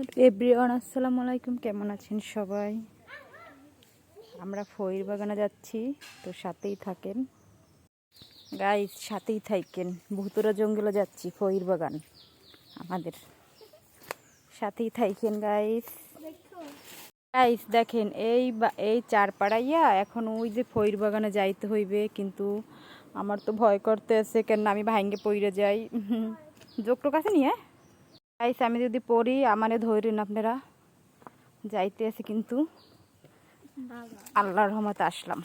Everyone, আসসালামু আলাইকুম। কেমন আছেন সবাই? আমরা ফইর বাগানে যাচ্ছি, তো সাথেই থাকেন। গাইস সাথেই থাকেন। ভুতুরা জঙ্গলে যাচ্ছি ফইর বাগান আমাদের। সাথেই থাকেন গাইস গাইস দেখেন, এই এই চারপাড়াইয়া এখন ওই যে ফইর বাগানে যাইতে হইবে, কিন্তু আমার তো ভয় করতে আছে কেন আমি ভাঙ্গে পইরে যাই। যোগটোক আছে নিয়ে গাইস আমি যদি পড়ি, আমারে ধরেন আপনারা। যাইতে আছে কিন্তু। আল্লাহর রহমতে আসলাম।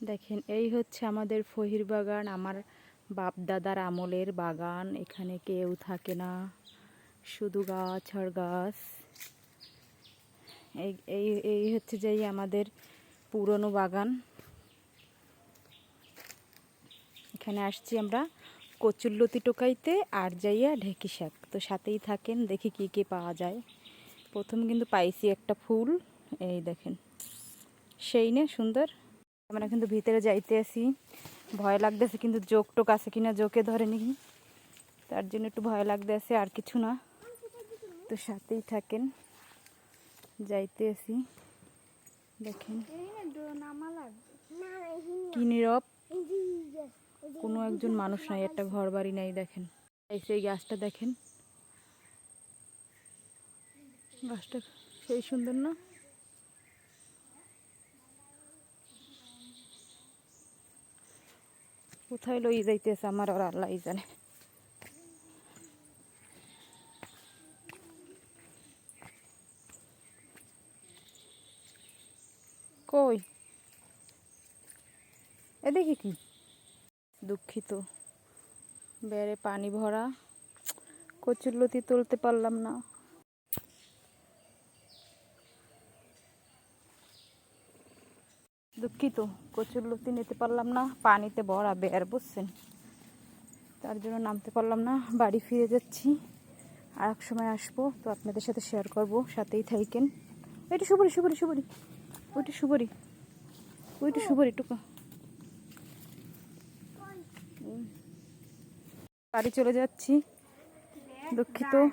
দেখেন, এই হচ্ছে আমাদের ফহির বাগান, আমার বাপ দাদার আমলের বাগান। এখানে কেউ থাকে না। শুধু গাছ আর গাছ। এই এই হচ্ছে যে আমাদের পুরনো বাগান। এখানে আসছি আমরা। কচুরলতি টোকাইতে আর যাইয়া ঢেকি শাক। তো সাথেই থাকেন, দেখি কি কি পাওয়া যায়। প্রথম কিন্তু পাইছি একটা ফুল, এই দেখেন। সেই না, সুন্দর। আমরা কিন্তু ভিতরে যাইতে আসি। ভয় লাগতেছে কিন্তু জোক টোক আছে কিনা, জোকে ধরে নি তার জন্য একটু ভয় লাগতে লাগতেছে আর কিছু না। তো সাথেই থাকেন, যাইতে আসি। দেখেন। কি নীরব। কোনো একজন মানুষ নাই, একটা ঘর বাড়ি নাই, দেখেন। এই সেই গাছটা দেখেন। গাছটা সেই সুন্দর না? কোথায় লই যাইতেছে আমার আর আল্লাহ জানে। কই? এ দেখি কি? দুঃখিত। বেড়ে পানি ভরা কচুরলতি তুলতে পারলাম না। দুঃখিত কচুরলতি নিতে পারলাম না, পানিতে ভরা বের বুঝছেন? তার জন্য নামতে পারলাম না, বাড়ি ফিরে যাচ্ছি। আর এক সময় আসব, তো আপনাদের সাথে শেয়ার করব, সাথেই থাকেন ওইটা সুবরি সুবরি সুবরি ওইটা সুবরি ওইটা সুবরি টুকু। বাড়ি চলে যাচ্ছি। দুঃখিত।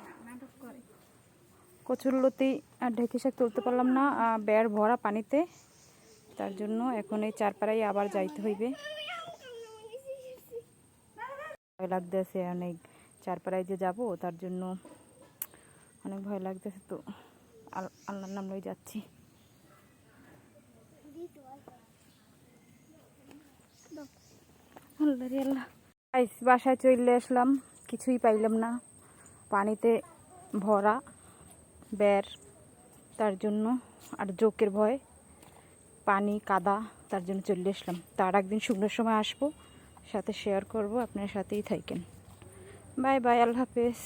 কচুরলতি আর ঢেকে শাক তুলতে পারলাম না বেড় ভরা পানিতে। তার জন্য এখন এই চারপাড়ায় আবার যাইতে হইবে। ভয় লাগতেছে অনেক। চারপাড়ায় যে যাব, তার জন্য অনেক ভয় লাগতেছে তো। আল- আল্লাহর নাম লই যাচ্ছি। আল্লাহ আল্লাহ গাইস, বাসায় চললে আসলাম কিছুই পাইলাম না। পানিতে ভরা বের তার জন্য আর জোকের ভয়। পানি কাদা তার জন্য চললে আসলাম। তার একদিন শুকনোর সময় আসব সাথে শেয়ার করব আপনার সাথেই থাকেন বাই বাই আল্লাহ হাফেজ।